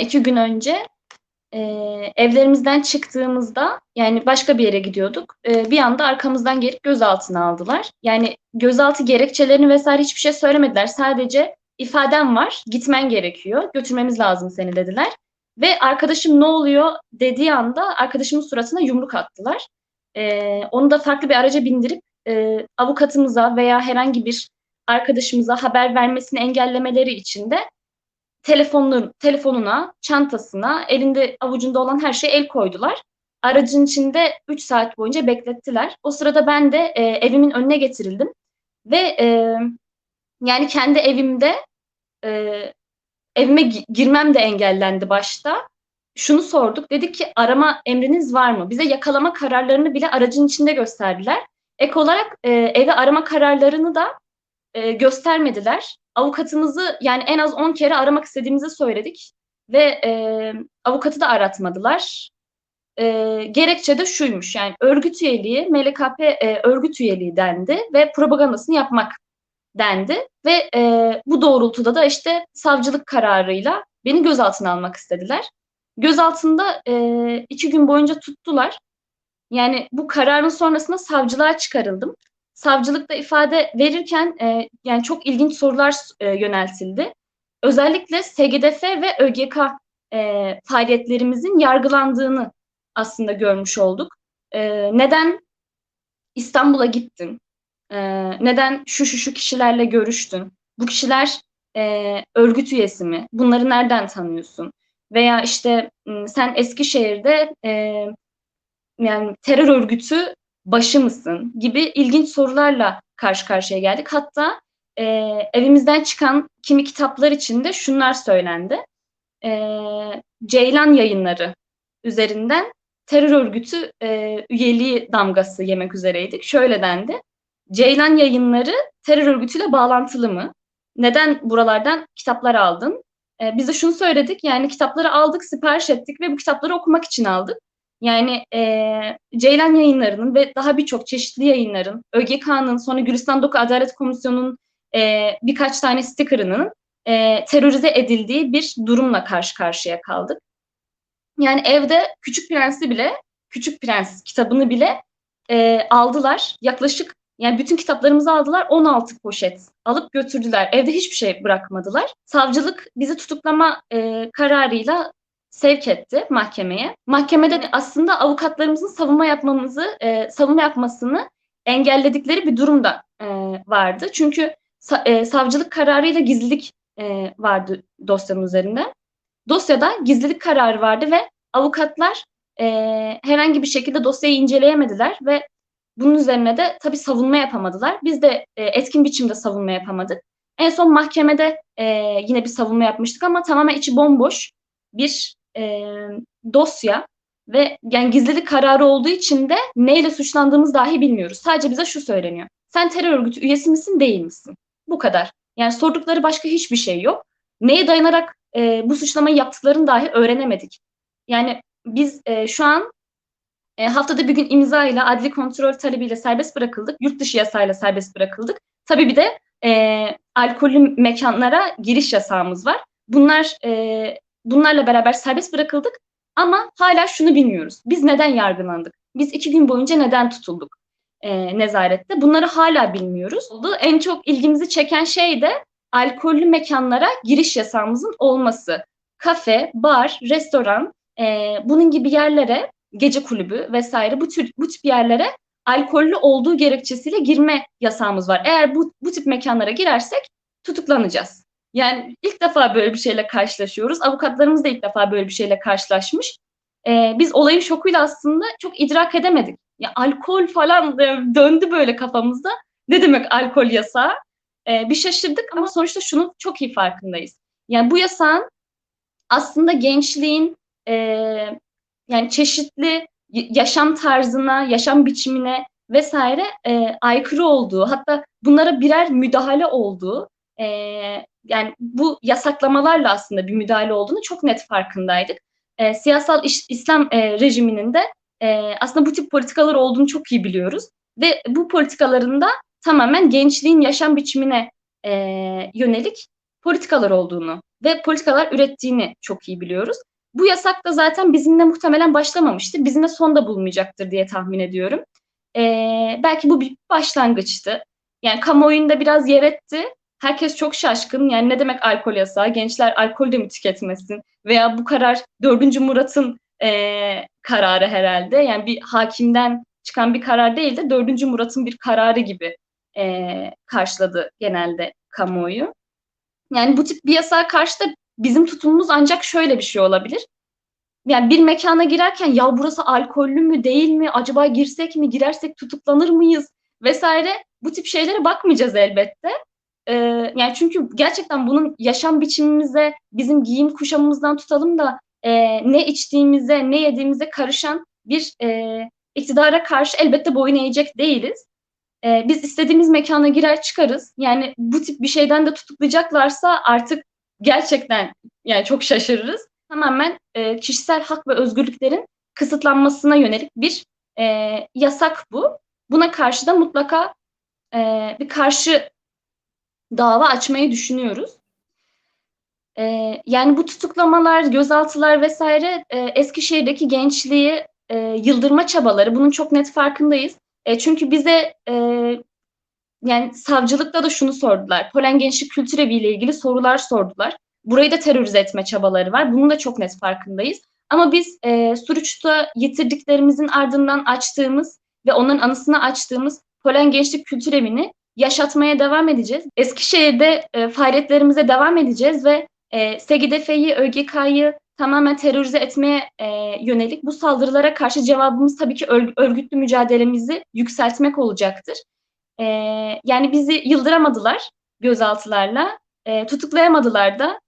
İki gün önce e, evlerimizden çıktığımızda yani başka bir yere gidiyorduk. E, bir anda arkamızdan gelip gözaltına aldılar. Yani gözaltı gerekçelerini vesaire hiçbir şey söylemediler. Sadece ifaden var, gitmen gerekiyor, götürmemiz lazım seni dediler. Ve arkadaşım ne oluyor dediği anda arkadaşımın suratına yumruk attılar. E, onu da farklı bir araca bindirip e, avukatımıza veya herhangi bir arkadaşımıza haber vermesini engellemeleri için de telefonun, telefonuna, çantasına, elinde avucunda olan her şeye el koydular. Aracın içinde 3 saat boyunca beklettiler. O sırada ben de e, evimin önüne getirildim. Ve e, yani kendi evimde e, evime gi- girmem de engellendi başta. Şunu sorduk. Dedik ki arama emriniz var mı? Bize yakalama kararlarını bile aracın içinde gösterdiler. Ek olarak e, eve arama kararlarını da e, göstermediler. Avukatımızı yani en az 10 kere aramak istediğimizi söyledik ve e, avukatı da aratmadılar. E, gerekçe de şuymuş yani örgüt üyeliği, MLKP e, örgüt üyeliği dendi ve propagandasını yapmak dendi ve e, bu doğrultuda da işte savcılık kararıyla beni gözaltına almak istediler. Gözaltında e, iki gün boyunca tuttular. Yani bu kararın sonrasında savcılığa çıkarıldım savcılıkta ifade verirken e, yani çok ilginç sorular e, yöneltildi. Özellikle SGDF ve ÖGK e, faaliyetlerimizin yargılandığını aslında görmüş olduk. E, neden İstanbul'a gittin? E, neden şu şu şu kişilerle görüştün? Bu kişiler e, örgüt üyesi mi? Bunları nereden tanıyorsun? Veya işte sen Eskişehir'de e, yani terör örgütü başı mısın gibi ilginç sorularla karşı karşıya geldik. Hatta e, evimizden çıkan kimi kitaplar içinde şunlar söylendi. E, Ceylan yayınları üzerinden terör örgütü e, üyeliği damgası yemek üzereydik. Şöyle dendi. Ceylan yayınları terör örgütüyle bağlantılı mı? Neden buralardan kitaplar aldın? E, biz de şunu söyledik. Yani kitapları aldık, sipariş ettik ve bu kitapları okumak için aldık. Yani e, Ceylan yayınlarının ve daha birçok çeşitli yayınların, ÖGK'nın, sonra Gülistan Doku Adalet Komisyonu'nun e, birkaç tane stickerının e, terörize edildiği bir durumla karşı karşıya kaldık. Yani evde Küçük Prens'i bile, Küçük Prens kitabını bile e, aldılar. Yaklaşık yani bütün kitaplarımızı aldılar 16 poşet alıp götürdüler. Evde hiçbir şey bırakmadılar. Savcılık bizi tutuklama e, kararıyla sevk etti mahkemeye. Mahkemede de aslında avukatlarımızın savunma yapmamızı, e, savunma yapmasını engelledikleri bir durum da e, vardı. Çünkü sa- e, savcılık kararıyla gizlilik e, vardı dosyanın üzerinde. Dosyada gizlilik kararı vardı ve avukatlar e, herhangi bir şekilde dosyayı inceleyemediler ve bunun üzerine de tabii savunma yapamadılar. Biz de e, etkin biçimde savunma yapamadık. En son mahkemede e, yine bir savunma yapmıştık ama tamamen içi bomboş bir e, dosya ve yani gizlilik kararı olduğu için de neyle suçlandığımız dahi bilmiyoruz. Sadece bize şu söyleniyor. Sen terör örgütü üyesi misin değil misin? Bu kadar. Yani sordukları başka hiçbir şey yok. Neye dayanarak e, bu suçlamayı yaptıklarını dahi öğrenemedik. Yani biz e, şu an e, haftada bir gün imza ile adli kontrol talebiyle serbest bırakıldık. Yurt dışı yasayla serbest bırakıldık. Tabii bir de e, alkollü mekanlara giriş yasağımız var. Bunlar e, bunlarla beraber serbest bırakıldık ama hala şunu bilmiyoruz. Biz neden yargılandık? Biz iki gün boyunca neden tutulduk e, nezarette? Bunları hala bilmiyoruz. En çok ilgimizi çeken şey de alkollü mekanlara giriş yasağımızın olması. Kafe, bar, restoran, e, bunun gibi yerlere, gece kulübü vesaire bu tür bu tip yerlere alkollü olduğu gerekçesiyle girme yasağımız var. Eğer bu, bu tip mekanlara girersek tutuklanacağız. Yani ilk defa böyle bir şeyle karşılaşıyoruz. Avukatlarımız da ilk defa böyle bir şeyle karşılaşmış. Ee, biz olayın şokuyla aslında çok idrak edemedik. Ya alkol falan döndü böyle kafamızda. Ne demek alkol yasağı? Ee, bir şaşırdık ama sonuçta şunu çok iyi farkındayız. Yani bu yasağın aslında gençliğin e, yani çeşitli yaşam tarzına, yaşam biçimine vesaire e, aykırı olduğu, hatta bunlara birer müdahale olduğu e, yani bu yasaklamalarla aslında bir müdahale olduğunu çok net farkındaydık. E, siyasal iş, İslam e, rejiminin de e, aslında bu tip politikalar olduğunu çok iyi biliyoruz. Ve bu politikaların da tamamen gençliğin yaşam biçimine e, yönelik politikalar olduğunu ve politikalar ürettiğini çok iyi biliyoruz. Bu yasak da zaten bizimle muhtemelen başlamamıştır. Bizimle son da bulmayacaktır diye tahmin ediyorum. Ee, belki bu bir başlangıçtı. Yani kamuoyunda biraz yer etti. Herkes çok şaşkın. Yani ne demek alkol yasağı? Gençler alkol de mi tüketmesin? Veya bu karar 4. Murat'ın e, kararı herhalde. Yani bir hakimden çıkan bir karar değil de 4. Murat'ın bir kararı gibi e, karşıladı genelde kamuoyu. Yani bu tip bir yasağa karşı da bizim tutumumuz ancak şöyle bir şey olabilir. Yani bir mekana girerken ya burası alkollü mü değil mi? Acaba girsek mi? Girersek tutuklanır mıyız? Vesaire bu tip şeylere bakmayacağız elbette. Ee, yani çünkü gerçekten bunun yaşam biçimimize, bizim giyim kuşamımızdan tutalım da e, ne içtiğimize, ne yediğimize karışan bir e, iktidara karşı elbette boyun eğecek değiliz. E, biz istediğimiz mekana girer çıkarız. Yani bu tip bir şeyden de tutuklayacaklarsa artık gerçekten yani çok şaşırırız. Tamamen e, kişisel hak ve özgürlüklerin kısıtlanmasına yönelik bir e, yasak bu. Buna karşı da mutlaka e, bir karşı dava açmayı düşünüyoruz. E, yani bu tutuklamalar, gözaltılar vesaire e, Eskişehir'deki gençliği e, yıldırma çabaları. Bunun çok net farkındayız. E, çünkü bize e, yani savcılıkta da şunu sordular. Polen Gençlik Kültür Evi ile ilgili sorular sordular. Burayı da terörize etme çabaları var. Bunun da çok net farkındayız. Ama biz e, Suruç'ta yitirdiklerimizin ardından açtığımız ve onların anısına açtığımız Polen Gençlik Kültür Evi'ni yaşatmaya devam edeceğiz. Eskişehir'de e, faaliyetlerimize devam edeceğiz ve e, SGDF'yi, ÖGK'yı tamamen terörize etmeye e, yönelik bu saldırılara karşı cevabımız tabii ki örgütlü mücadelemizi yükseltmek olacaktır. E, yani bizi yıldıramadılar gözaltılarla, e, tutuklayamadılar da,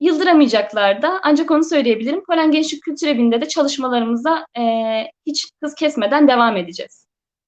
yıldıramayacaklar da. Ancak onu söyleyebilirim. Polen Gençlik Kültür Evi'nde de çalışmalarımıza e, hiç hız kesmeden devam edeceğiz.